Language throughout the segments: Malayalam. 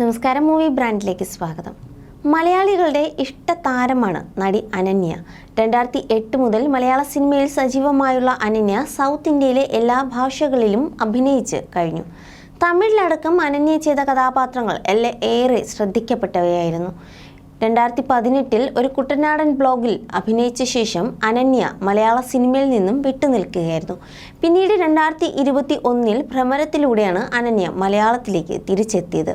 നമസ്കാരം മൂവി ബ്രാൻഡിലേക്ക് സ്വാഗതം. മലയാളികളുടെ ഇഷ്ട താരമാണ് നടി അനന്യ. രണ്ടായിരത്തി എട്ട് മുതൽ മലയാള സിനിമയിൽ സജീവമായുള്ള അനന്യ സൗത്ത് ഇന്ത്യയിലെ എല്ലാ ഭാഷകളിലും അഭിനയിച്ച് കഴിഞ്ഞു. തമിഴിലടക്കം അനന്യ ചെയ്ത കഥാപാത്രങ്ങൾ എല്ലാം ഏറെ ശ്രദ്ധിക്കപ്പെട്ടവയായിരുന്നു. രണ്ടായിരത്തി പതിനെട്ടിൽ ഒരു കുട്ടനാടൻ ബ്ലോഗിൽ അഭിനയിച്ച ശേഷം അനന്യ മലയാള സിനിമയിൽ നിന്നും വിട്ടുനിൽക്കുകയായിരുന്നു. പിന്നീട് രണ്ടായിരത്തി ഇരുപത്തി ഒന്നിൽ ഭ്രമരത്തിലൂടെയാണ് അനന്യ മലയാളത്തിലേക്ക് തിരിച്ചെത്തിയത്.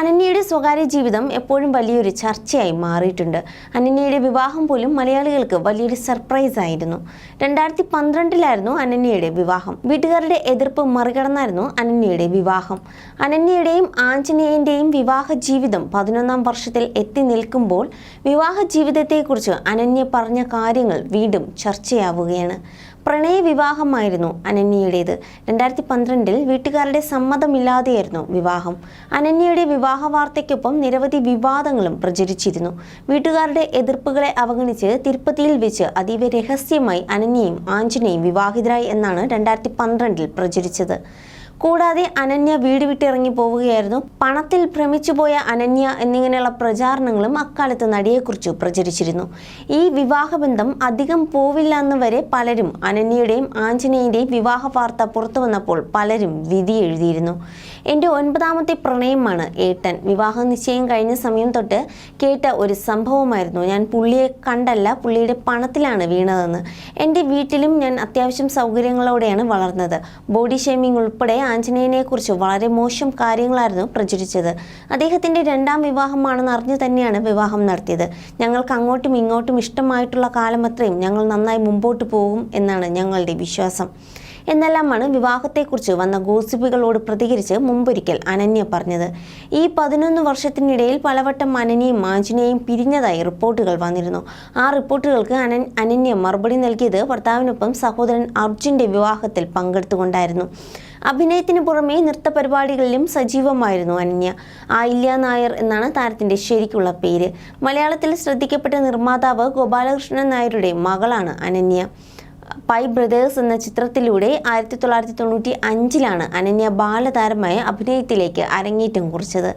അനന്യയുടെ സ്വകാര്യ ജീവിതം എപ്പോഴും വലിയൊരു ചർച്ചയായി മാറിയിട്ടുണ്ട്. അനന്യയുടെ വിവാഹം പോലും മലയാളികൾക്ക് വലിയൊരു സർപ്രൈസ് ആയിരുന്നു. രണ്ടായിരത്തി പന്ത്രണ്ടിലായിരുന്നു അനന്യയുടെ വിവാഹം. വീട്ടുകാരുടെ എതിർപ്പ് മറികടന്നായിരുന്നു അനന്യയുടെ വിവാഹം. അനന്യയുടെയും ആഞ്ജനേയന്റെയും വിവാഹ ജീവിതം പതിനൊന്നാം വർഷത്തിൽ എത്തി നിൽക്കുമ്പോൾ വിവാഹ ജീവിതത്തെക്കുറിച്ച് അനന്യ പറഞ്ഞ കാര്യങ്ങൾ വീണ്ടും ചർച്ചയാവുകയാണ്. പ്രണയ വിവാഹമായിരുന്നു അനന്യയുടേത്. രണ്ടായിരത്തി പന്ത്രണ്ടിൽ വീട്ടുകാരുടെ സമ്മതമില്ലാതെയായിരുന്നു വിവാഹം. അനന്യയുടെ വിവാഹ വാർത്തയ്ക്കൊപ്പം നിരവധി വിവാദങ്ങളും പ്രചരിച്ചിരുന്നു. വീട്ടുകാരുടെ എതിർപ്പുകളെ അവഗണിച്ച് തിരുപ്പതിയിൽ വെച്ച് അതീവ രഹസ്യമായി അനന്യയും ആഞ്ജനയും വിവാഹിതരായി എന്നാണ് രണ്ടായിരത്തി പന്ത്രണ്ടിൽ പ്രചരിച്ചത്. കൂടാതെ അനന്യ വീട് വിട്ടിറങ്ങി പോവുകയായിരുന്നു. പണത്തിൽ ഭ്രമിച്ചുപോയ അനന്യ എന്നിങ്ങനെയുള്ള പ്രചാരണങ്ങളും അക്കാലത്ത് നടിയെക്കുറിച്ച് പ്രചരിച്ചിരുന്നു. ഈ വിവാഹബന്ധം അധികം പോവില്ല എന്ന് വരെ പലരും അനന്യയുടെയും ആഞ്ജനേയുടെയും വിവാഹ വാർത്ത പുറത്തു വന്നപ്പോൾ പലരും വിധി എഴുതിയിരുന്നു. എന്റെ ഒൻപതാമത്തെ പ്രണയമാണ് ഏട്ടൻ. വിവാഹ നിശ്ചയം കഴിഞ്ഞ സമയം തൊട്ട് കേട്ട ഒരു സംഭവമായിരുന്നു. ഞാൻ പുള്ളിയെ കണ്ടല്ല പുള്ളിയുടെ പണത്തിലാണ് വീണതെന്ന്. എന്റെ വീട്ടിലും ഞാൻ അത്യാവശ്യം സൗകര്യങ്ങളോടെയാണ് വളർന്നത്. ബോഡി ഷേമിംഗ് ഉൾപ്പെടെ ആഞ്ജനേയനെ കുറിച്ച് വളരെ മോശം കാര്യങ്ങളായിരുന്നു പ്രചരിച്ചത്. അദ്ദേഹത്തിന്റെ രണ്ടാം വിവാഹമാണെന്ന് അറിഞ്ഞു തന്നെയാണ് വിവാഹം നടത്തിയത്. ഞങ്ങൾക്ക് അങ്ങോട്ടും ഇങ്ങോട്ടും ഇഷ്ടമായിട്ടുള്ള കാലം അത്രയും ഞങ്ങൾ നന്നായി മുമ്പോട്ട് പോകും എന്നാണ് ഞങ്ങളുടെ വിശ്വാസം. എന്നെല്ലാമാണ് വിവാഹത്തെക്കുറിച്ച് വന്ന ഗോസിപ്പുകളോട് പ്രതികരിച്ച് മുമ്പൊരിക്കൽ അനന്യ പറഞ്ഞത്. ഈ പതിനൊന്ന് വർഷത്തിനിടയിൽ പലവട്ടം അനന്യയും ആഞ്ജനേയും പിരിഞ്ഞതായി റിപ്പോർട്ടുകൾ വന്നിരുന്നു. ആ റിപ്പോർട്ടുകൾക്ക് അനന്യ മറുപടി നൽകിയത് ഭർത്താവിനൊപ്പം സഹോദരൻ അർജുന്റെ വിവാഹത്തിൽ പങ്കെടുത്തുകൊണ്ടായിരുന്നു. അഭിനയത്തിന് പുറമെ നൃത്ത പരിപാടികളിലും സജീവമായിരുന്നു അനന്യ. ആയില്യ നായർ എന്നാണ് താരത്തിന്റെ ശരിക്കുള്ള പേര്. മലയാളത്തിൽ ശ്രദ്ധിക്കപ്പെട്ട നിർമ്മാതാവ് ഗോപാലകൃഷ്ണൻ നായരുടെ മകളാണ് അനന്യ. പൈ ബ്രദേഴ്സ് എന്ന ചിത്രത്തിലൂടെ ആയിരത്തി തൊള്ളായിരത്തി തൊണ്ണൂറ്റി അഞ്ചിലാണ് അനന്യ ബാലതാരമായ അഭിനയത്തിലേക്ക് അരങ്ങേറ്റം കുറിച്ചത്.